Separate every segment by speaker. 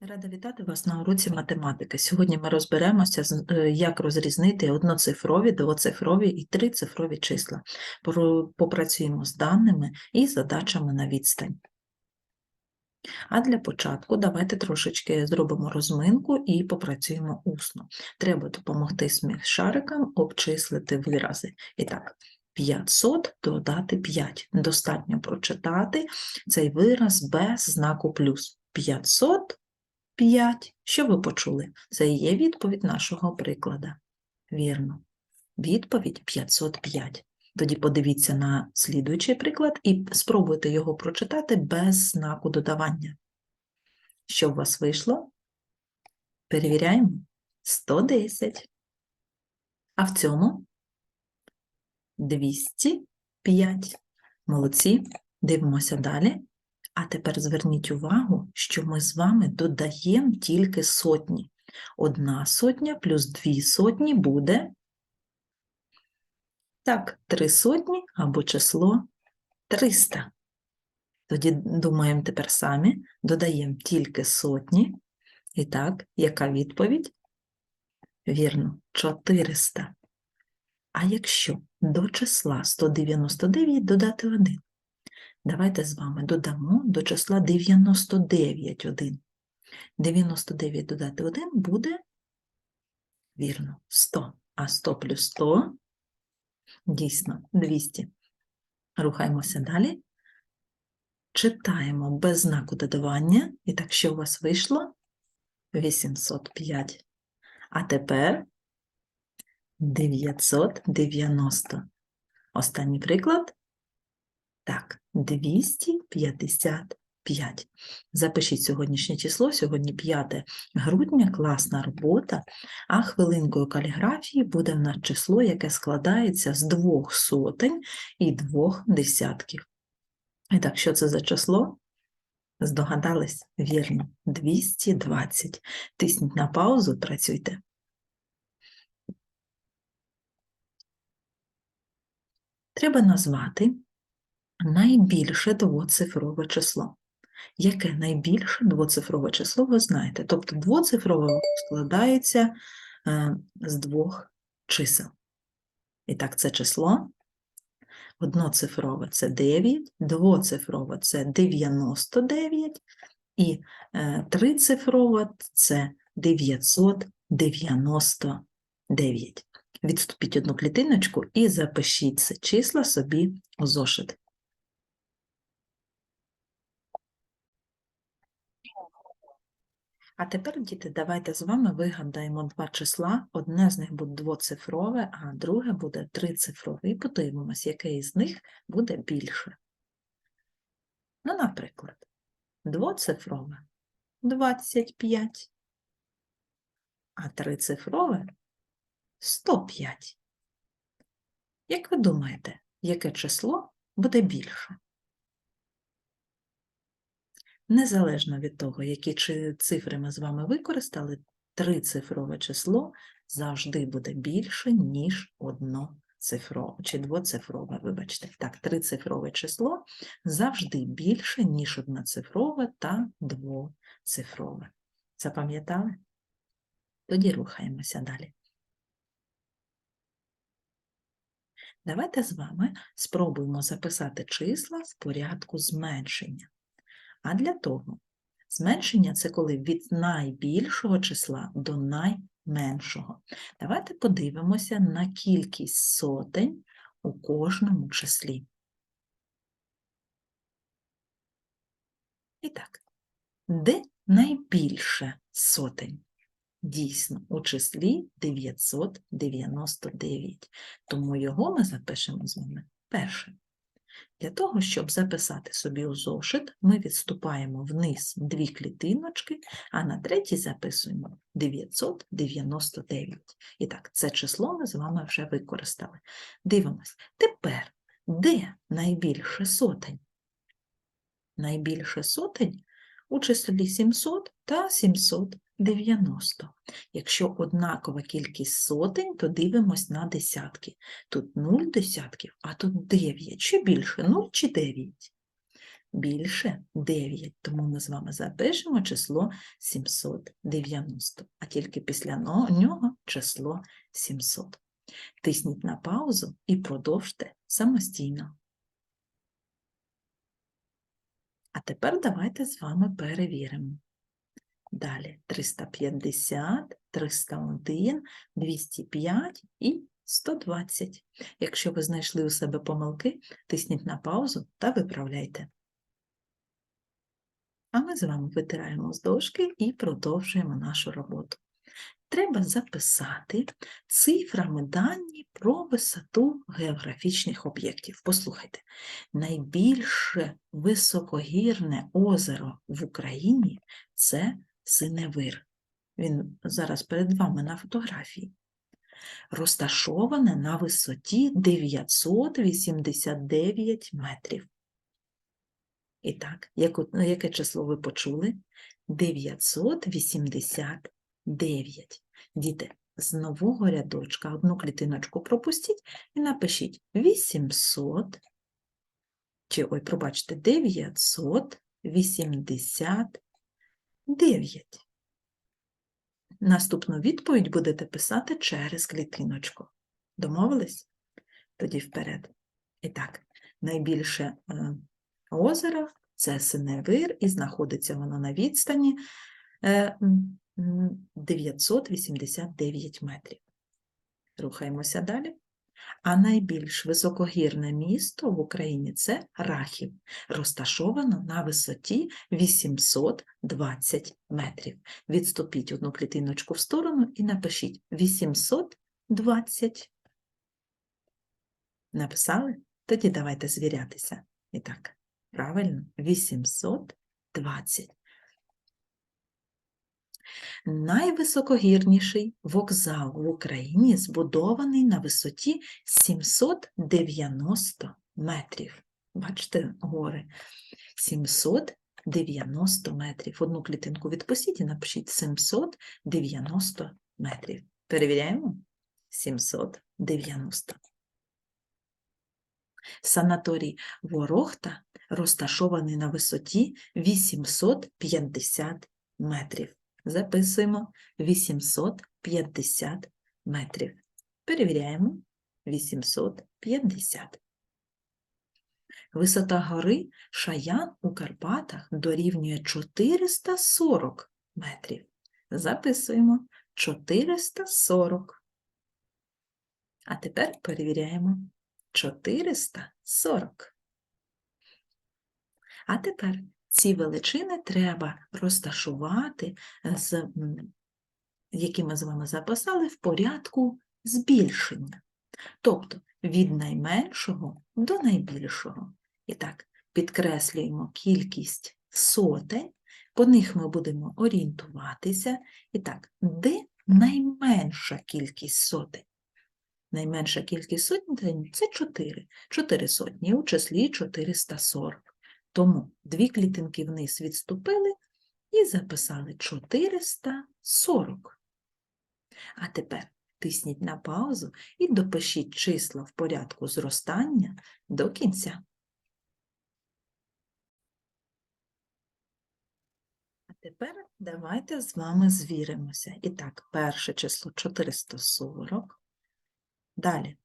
Speaker 1: Рада вітати вас на уроці математики. Сьогодні ми розберемося, е, як розрізнити одноцифрові, двоцифрові і трицифрові числа. Попрацюємо з даними і задачами на відстань. А для початку давайте трошечки зробимо розминку і попрацюємо усно. Треба допомогти смішарикам обчислити вирази. І так, 500 додати 5. Достатньо прочитати цей вираз без знаку плюс. 500 5. Що ви почули? Це є відповідь нашого приклада. Вірно. Відповідь 505. Тоді подивіться на слідуючий приклад і спробуйте його прочитати без знаку додавання. Що у вас вийшло? Перевіряємо. 110. А в цьому 205. Молодці. Дивимося далі. А тепер зверніть увагу, що ми з вами додаємо тільки сотні. Одна сотня плюс дві сотні буде так, три сотні або число 300. Тоді думаємо тепер самі, додаємо тільки сотні. І так, яка відповідь? Вірно, 400. А якщо до числа 199 додати 1? Давайте з вами додамо до числа 99 1. 99 додати 1 буде, вірно, 100. А 100 плюс 100 дійсно 200. Рухаємося далі. Читаємо без знаку додавання. І так, що у вас вийшло? 805. А тепер 990. Останній приклад. Так, 255. Запишіть сьогоднішнє число, сьогодні 5 грудня, класна робота, а хвилинкою каліграфії буде в нас число, яке складається з двох сотень і двох десятків. І так, що це за число? Здогадались? Вірно, 220. Тисніть на паузу, працюйте. Треба назвати найбільше двоцифрове число. Яке найбільше двоцифрове число ви знаєте? Тобто двоцифрове складається е, з двох чисел. І так, це число. Одноцифрове це 9, двоцифрове це 99, і е, трицифрове це 999. Відступіть одну клітиночку і запишіть це числа собі у зошит. А тепер, діти, давайте з вами вигадаємо два числа. Одне з них буде двоцифрове, а друге буде трицифрове. І подивимось, яке із них буде більше. Ну, наприклад, двоцифрове 25, а трицифрове 105. Як ви думаєте, яке число буде більше? Незалежно від того, які цифри ми з вами використали, трицифрове число завжди буде більше, ніж одноцифрове, чи двоцифрове, вибачте. Так, трицифрове число завжди більше, ніж одноцифрове та двоцифрове. Запам'ятали? Тоді рухаємося далі. Давайте з вами спробуємо записати числа в порядку зменшення. А для того зменшення це коли від найбільшого числа до найменшого. Давайте подивимося на кількість сотень у кожному числі. І так, де найбільше сотень? Дійсно, у числі 999, тому його ми запишемо з вами першим. Для того, щоб записати собі у зошит, ми відступаємо вниз дві клітиночки, а на третій записуємо 999. І так, це число ми з вами вже використали. Дивимось. Тепер, де найбільше сотень? Найбільше сотень у числі 700 та 790. Якщо однакова кількість сотень, то дивимось на десятки. Тут 0 десятків, а тут 9. Що більше, 0 чи 9? більше 9, тому ми з вами запишемо число 790, а тільки після нього число 700. Тисніть на паузу і продовжте самостійно. А тепер давайте з вами перевіримо. Далі 350, 301, 205 і 120. Якщо ви знайшли у себе помилки, тисніть на паузу та виправляйте. А ми з вами витираємо з дошки і продовжуємо нашу роботу. Треба записати цифрами дані про висоту географічних об'єктів. Послухайте, найбільше високогірне озеро в Україні це Синевир. Він зараз перед вами на фотографії. Розташоване на висоті 989 метрів. І так, яке число ви почули? 989. Діти, з нового рядочка одну клітиночку пропустіть і напишіть 800, чи, ой, пробачте, 989. Наступну відповідь будете писати через клітиночку. Домовились? Тоді вперед. І так, найбільше е, озеро це Синевир, і знаходиться воно на відстані е, 989 метрів. Рухаємося далі. А найбільш високогірне місто в Україні це Рахів, розташовано на висоті 820 метрів. Відступіть одну клітиночку в сторону і напишіть 820. Написали? Тоді давайте звірятися. І так, правильно, 820. Найвисокогірніший вокзал в Україні збудований на висоті 790 метрів. Бачите, гори. 790 метрів. Одну клітинку відпустіть і напишіть 790 метрів. Перевіряємо? 790. Санаторій Ворохта розташований на висоті 850 метрів. Записуємо 850 метрів. Перевіряємо 850. Висота гори Шаян у Карпатах дорівнює 440 метрів. Записуємо 440. А тепер перевіряємо 440. А тепер ці величини треба розташувати, з, які ми з вами записали, в порядку збільшення. Тобто від найменшого до найбільшого. І так, підкреслюємо кількість сотень, по них ми будемо орієнтуватися. І так, де найменша кількість сотень? Найменша кількість сотень – це 4. 4 сотні у числі 440. Тому дві клітинки вниз відступили і записали 440. А тепер тисніть на паузу і допишіть числа в порядку зростання до кінця. А тепер давайте з вами звіримося. І так, перше число 440, далі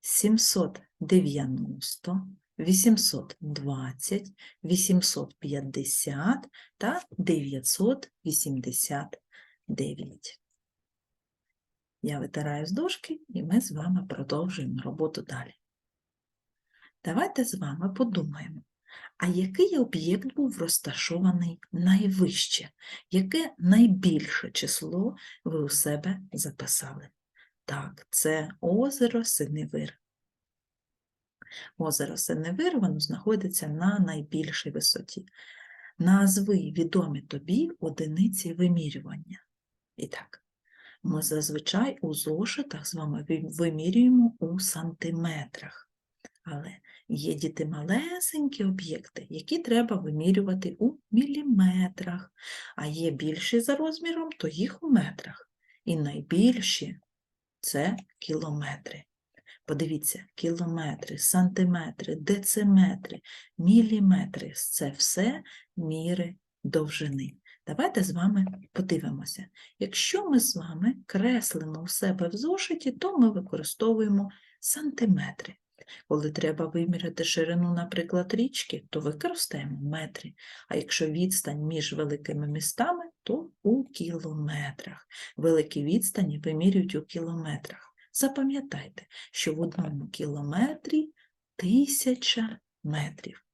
Speaker 1: 790, 820, 850 та 989. Я витираю з дошки, і ми з вами продовжуємо роботу далі. Давайте з вами подумаємо, а який об'єкт був розташований найвище? Яке найбільше число ви у себе записали? Так, це озеро Синевир. Озеро Синевир, воно знаходиться на найбільшій висоті. Назви відомі тобі одиниці вимірювання. І так, ми зазвичай у зошитах з вами вимірюємо у сантиметрах. Але є діти малесенькі об'єкти, які треба вимірювати у міліметрах, а є більші за розміром, то їх у метрах. І найбільші це кілометри. Подивіться, кілометри, сантиметри, дециметри, міліметри – це все міри довжини. Давайте з вами подивимося. Якщо ми з вами креслимо у себе в зошиті, то ми використовуємо сантиметри. Коли треба виміряти ширину, наприклад, річки, то використаємо метри. А якщо відстань між великими містами, то у кілометрах. Великі відстані вимірюють у кілометрах. Запам'ятайте, що в одному кілометрі тисяча метрів.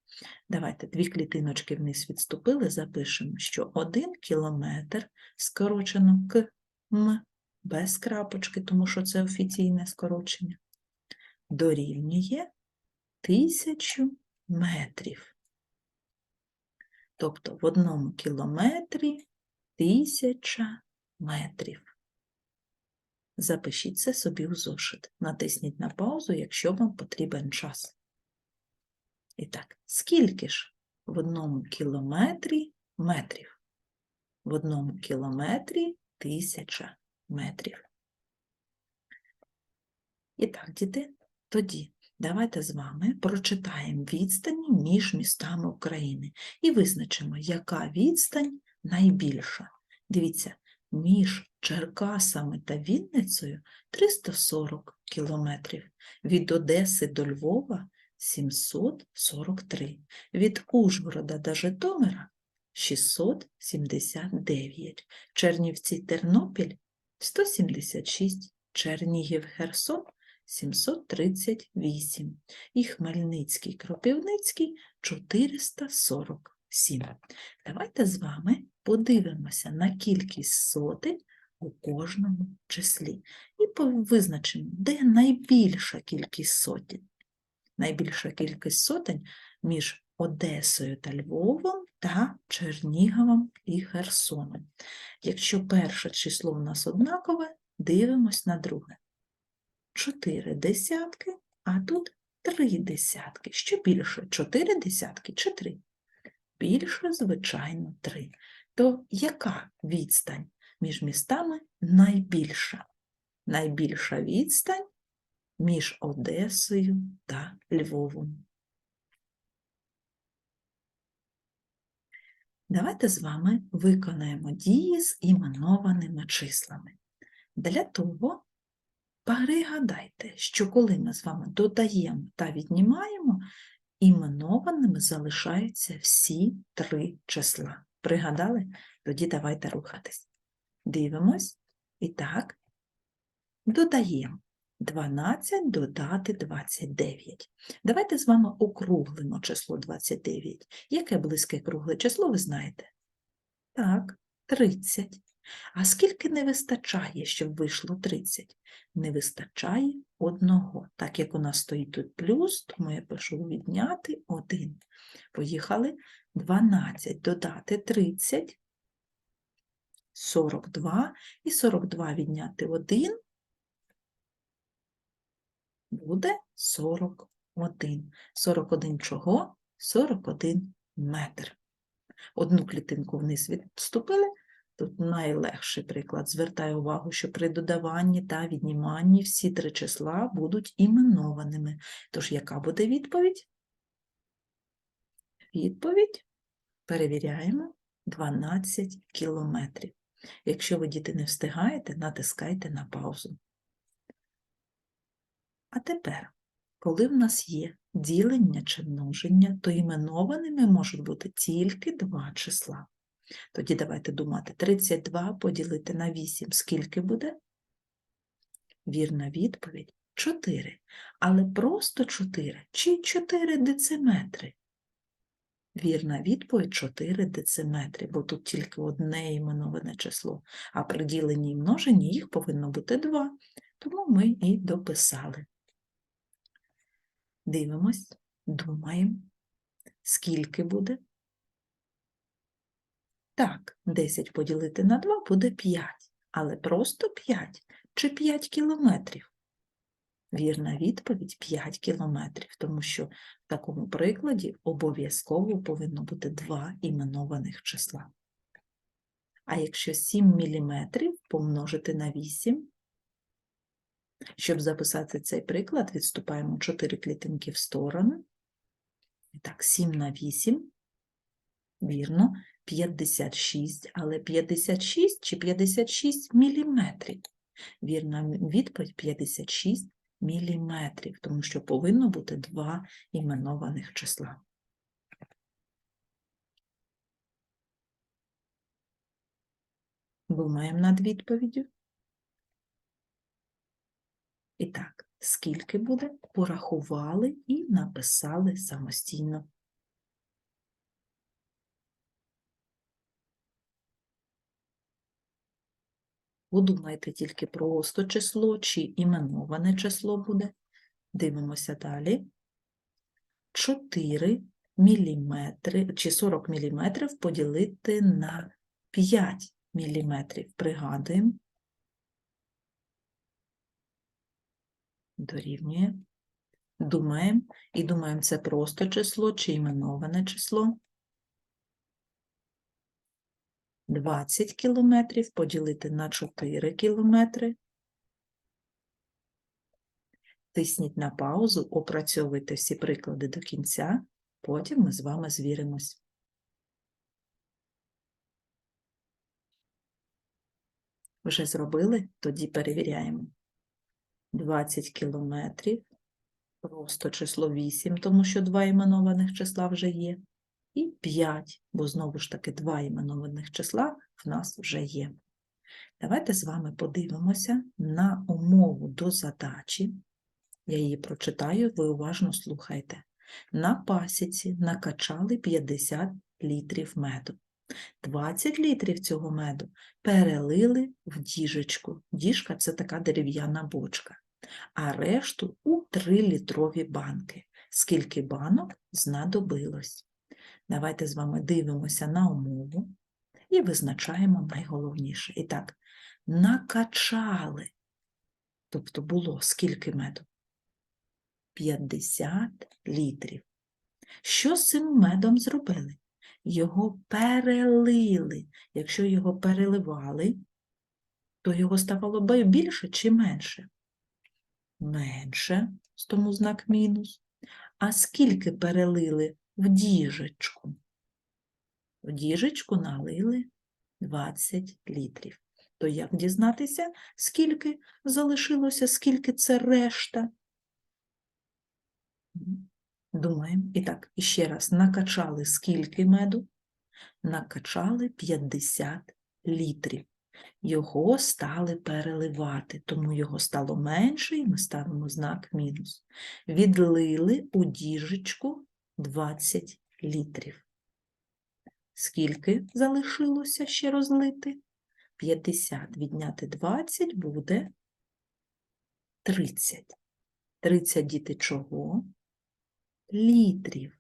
Speaker 1: Давайте дві клітиночки вниз відступили, запишемо, що один кілометр скорочено к м без крапочки, тому що це офіційне скорочення, дорівнює тисячу метрів. Тобто в одному кілометрі тисяча метрів. Запишіть це собі у зошит. Натисніть на паузу, якщо вам потрібен час. І так, скільки ж в одному кілометрі метрів? В одному кілометрі тисяча метрів. І так, діти, тоді давайте з вами прочитаємо відстані між містами України і визначимо, яка відстань найбільша. Дивіться, між Черкасами та Вінницею 340 кілометрів, від Одеси до Львова 743, від Ужгорода до Житомира 679, Чернівці Тернопіль 176, Чернігів Херсон 738 і Хмельницький Кропівницький 440 7. Давайте з вами подивимося на кількість сотень у кожному числі і визначимо, де найбільша кількість сотень. Найбільша кількість сотень між Одесою та Львовом та Черніговом і Херсоном. Якщо перше число в нас однакове, дивимось на друге. Чотири десятки, а тут три десятки. Що більше? Чотири десятки чи три? Більше, звичайно, три. То яка відстань між містами найбільша? Найбільша відстань між Одесою та Львовом. Давайте з вами виконаємо дії з іменованими числами. Для того пригадайте, що коли ми з вами додаємо та віднімаємо, іменованими залишаються всі три числа. Пригадали? Тоді давайте рухатись. Дивимось. І так, додаємо 12 додати 29. Давайте з вами округлимо число 29. Яке близьке кругле число ви знаєте? Так, 30. А скільки не вистачає, щоб вийшло 30? Не вистачає одного. Так як у нас стоїть тут плюс, тому я пишу відняти 1. Поїхали. 12 додати 30, 42 і 42 відняти 1 буде 41. 41 чого? 41 метр. Одну клітинку вниз відступили. Тут найлегший приклад. Звертаю увагу, що при додаванні та відніманні всі три числа будуть іменованими. Тож, яка буде відповідь? Відповідь перевіряємо 12 кілометрів. Якщо ви, діти, не встигаєте, натискайте на паузу. А тепер, коли в нас є ділення чи множення, то іменованими можуть бути тільки два числа. Тоді давайте думати, 32 поділити на 8, скільки буде? Вірна відповідь 4. Але просто 4 чи 4 дециметри? Вірна відповідь 4 дециметри, бо тут тільки одне іменоване число, а при діленні і множенні їх повинно бути 2, тому ми і дописали. Дивимось, думаємо, скільки буде? Так, 10 поділити на 2 буде 5, але просто 5 чи 5 кілометрів? Вірна відповідь 5 кілометрів, тому що в такому прикладі обов'язково повинно бути два іменованих числа. А якщо 7 міліметрів помножити на 8, Щоб записати цей приклад, відступаємо 4 клітинки в сторону. І так, 7 на 8. Вірно, 56, але 56 чи 56 міліметрів? Вірна відповідь 56 міліметрів, тому що повинно бути два іменованих числа. Думаємо над відповіддю. І так, скільки буде, порахували і написали самостійно. Подумайте тільки просто число чи іменоване число буде. Дивимося далі. 4 міліметри чи 40 міліметрів поділити на 5 міліметрів. Пригадуємо. Дорівнює. Думаємо. І думаємо, це просто число чи іменоване число. 20 кілометрів поділити на 4 кілометри. Тисніть на паузу, опрацьовуйте всі приклади до кінця, потім ми з вами звіримось. Вже зробили? Тоді перевіряємо. 20 кілометрів, просто число 8, тому що два іменованих числа вже є і 5, бо знову ж таки два іменованих числа в нас вже є. Давайте з вами подивимося на умову до задачі. Я її прочитаю, ви уважно слухайте. На пасіці накачали 50 літрів меду. 20 літрів цього меду перелили в діжечку. Діжка це така дерев'яна бочка, а решту у 3-літрові банки. Скільки банок знадобилось? Давайте з вами дивимося на умову і визначаємо найголовніше. І так, накачали, тобто було скільки меду? 50 літрів. Що з цим медом зробили? Його перелили. Якщо його переливали, то його ставало більше чи менше? Менше, тому знак мінус. А скільки перелили в діжечку? В діжечку налили 20 літрів. То як дізнатися, скільки залишилося, скільки це решта? Думаємо. І так, іще раз, накачали скільки меду? Накачали 50 літрів. Його стали переливати, тому його стало менше, і ми ставимо знак мінус. Відлили у діжечку 20 літрів. Скільки залишилося ще розлити? 50 відняти 20 буде 30. 30 діти чого? Літрів.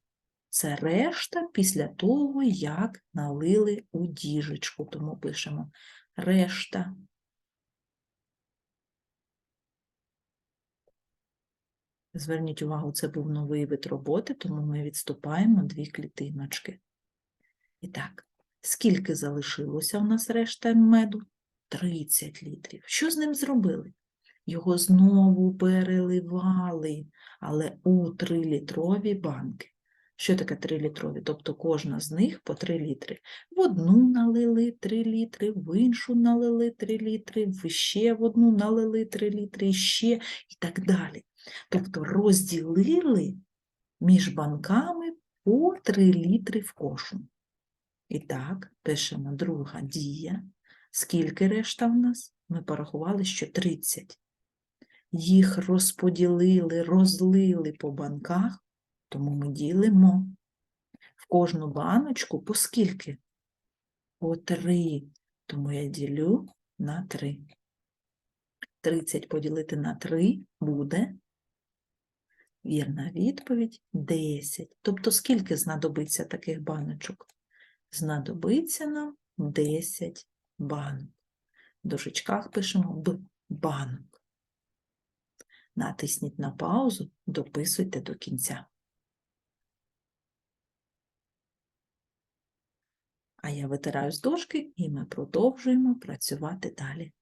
Speaker 1: Це решта після того, як налили у діжечку. Тому пишемо решта. Зверніть увагу, це був новий вид роботи, тому ми відступаємо дві клітиночки. І так, скільки залишилося у нас решта меду? 30 літрів. Що з ним зробили? Його знову переливали, але у 3-літрові банки. Що таке 3-літрові? Тобто кожна з них по 3 літри. В одну налили 3 літри, в іншу налили 3 літри, в ще в одну налили 3 літри, ще і так далі. Тобто розділили між банками по 3 літри в кожну. І так, пишемо друга дія. Скільки решта в нас? Ми порахували, що 30. Їх розподілили, розлили по банках, тому ми ділимо в кожну баночку по скільки? По 3. Тому я ділю на 3. 30 поділити на 3 буде. Вірна відповідь 10. Тобто, скільки знадобиться таких баночок? Знадобиться нам 10 банок. В дужечках пишемо Б банок. Натисніть на паузу, дописуйте до кінця. А я витираю з дошки і ми продовжуємо працювати далі.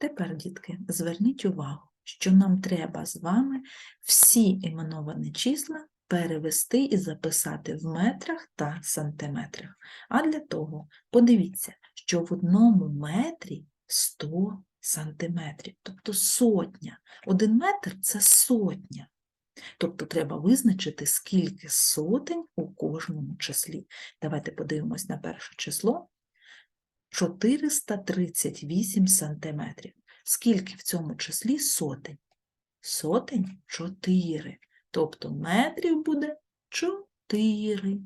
Speaker 1: Тепер, дітки, зверніть увагу, що нам треба з вами всі іменовані числа перевести і записати в метрах та сантиметрах. А для того подивіться, що в одному метрі 100 сантиметрів, тобто сотня. Один метр це сотня. Тобто треба визначити, скільки сотень у кожному числі. Давайте подивимось на перше число. 438 сантиметрів. Скільки в цьому числі сотень? Сотень 4. Тобто метрів буде 4.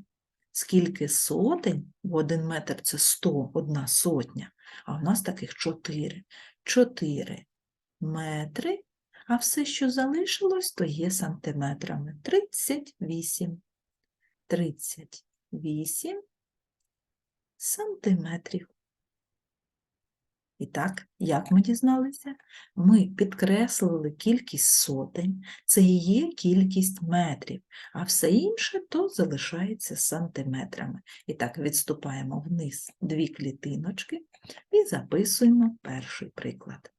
Speaker 1: Скільки сотень? В один метр це 100, одна сотня, а в нас таких 4. 4 метри, а все, що залишилось, то є сантиметрами. 38. 38 сантиметрів. І так, як ми дізналися? Ми підкреслили кількість сотень, це і є кількість метрів, а все інше то залишається сантиметрами. І так, відступаємо вниз дві клітиночки і записуємо перший приклад.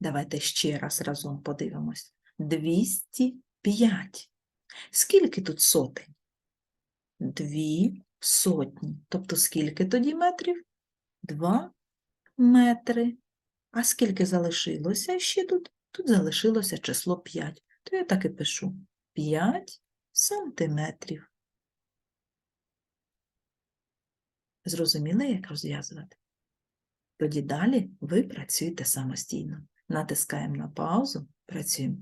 Speaker 1: Давайте ще раз разом подивимось. 205. Скільки тут сотень? Дві сотні. Тобто скільки тоді метрів? Два метри. А скільки залишилося ще тут? Тут залишилося число 5. То я так і пишу 5 сантиметрів. Зрозуміли, як розв'язувати? Тоді далі ви працюєте самостійно. Натискаємо на паузу, працюємо.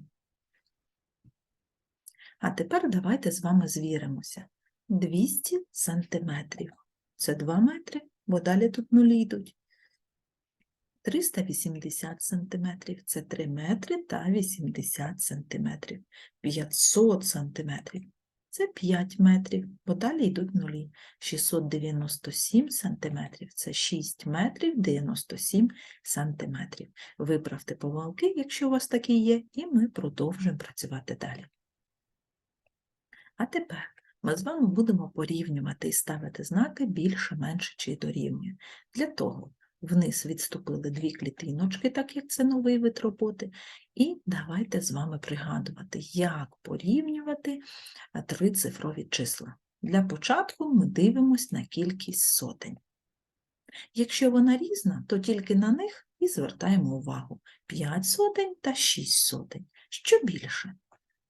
Speaker 1: А тепер давайте з вами звіримося. 200 сантиметрів. Це 2 метри, бо далі тут нулі йдуть. 380 сантиметрів – це 3 метри та 80 сантиметрів. 500 сантиметрів – це 5 метрів, бо далі йдуть нулі. 697 сантиметрів – це 6 метрів 97 сантиметрів. Виправте помилки, якщо у вас такі є, і ми продовжуємо працювати далі. А тепер ми з вами будемо порівнювати і ставити знаки більше, менше чи дорівнює. Для того вниз відступили дві клітиночки, так як це новий вид роботи, і давайте з вами пригадувати, як порівнювати трицифрові числа. Для початку ми дивимося на кількість сотень. Якщо вона різна, то тільки на них і звертаємо увагу 5 сотень та 6 сотень. Що більше?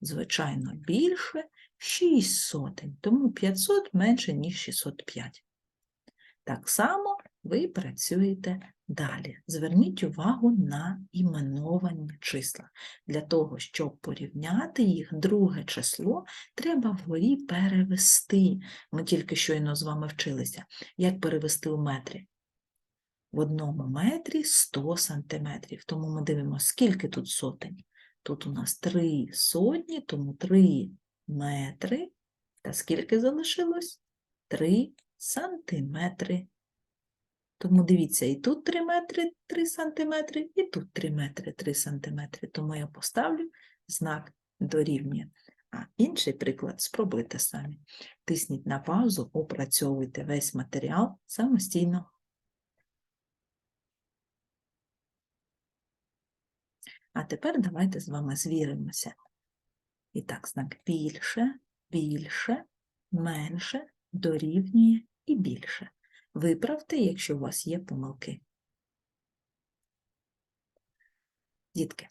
Speaker 1: Звичайно, більше 6 сотень, тому 500 менше, ніж 605. Так само ви працюєте далі. Зверніть увагу на іменовані числа. Для того, щоб порівняти їх, друге число треба вгорі перевести. Ми тільки щойно з вами вчилися. Як перевести у метрі? В одному метрі 100 сантиметрів. Тому ми дивимося, скільки тут сотень. Тут у нас 3 сотні, тому 3 метри. Та скільки залишилось? 3 сантиметри. Тому дивіться, і тут 3 метри 3 сантиметри, і тут 3 метри 3 сантиметри. Тому я поставлю знак дорівнює. А інший приклад спробуйте самі. Тисніть на паузу, опрацьовуйте весь матеріал самостійно. А тепер давайте з вами звіримося. І так, знак більше, більше, менше, дорівнює і більше. Виправте, якщо у вас є помилки. Дітки,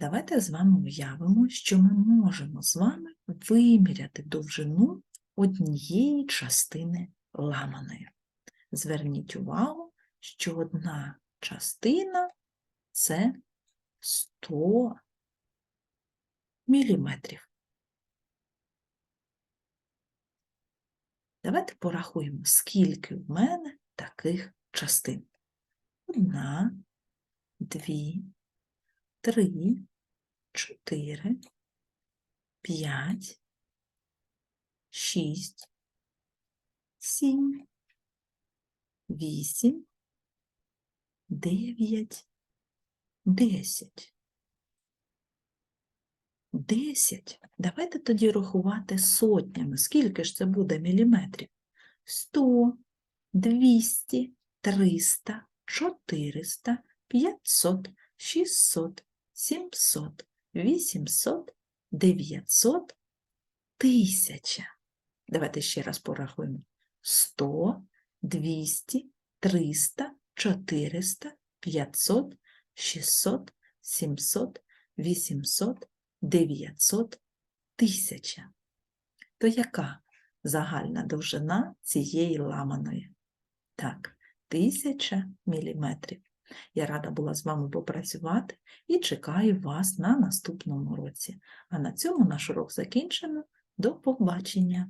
Speaker 1: давайте з вами уявимо, що ми можемо з вами виміряти довжину однієї частини ламаної. Зверніть увагу, що одна частина це 100 міліметрів. Давайте порахуємо, скільки в мене таких частин. Одна, дві, три, чотири, п'ять, шість, сім, вісім, дев'ять, десять. Десять. Давайте тоді рахувати сотнями. Скільки ж це буде міліметрів? сто, двісті, триста, чотириста, п'ятсот, шістсот, сімсот, вісімсот, дев'ятсот, тисяча. Давайте ще раз порахуємо. Сто, двісті, триста, чотириста, п'ятсот, шістсот, сімсот, вісімсот, дев'ятсот, тисяча. То яка загальна довжина цієї ламаної? Так, тисяча міліметрів. Я рада була з вами попрацювати і чекаю вас на наступному році. А на цьому наш урок закінчено. До побачення!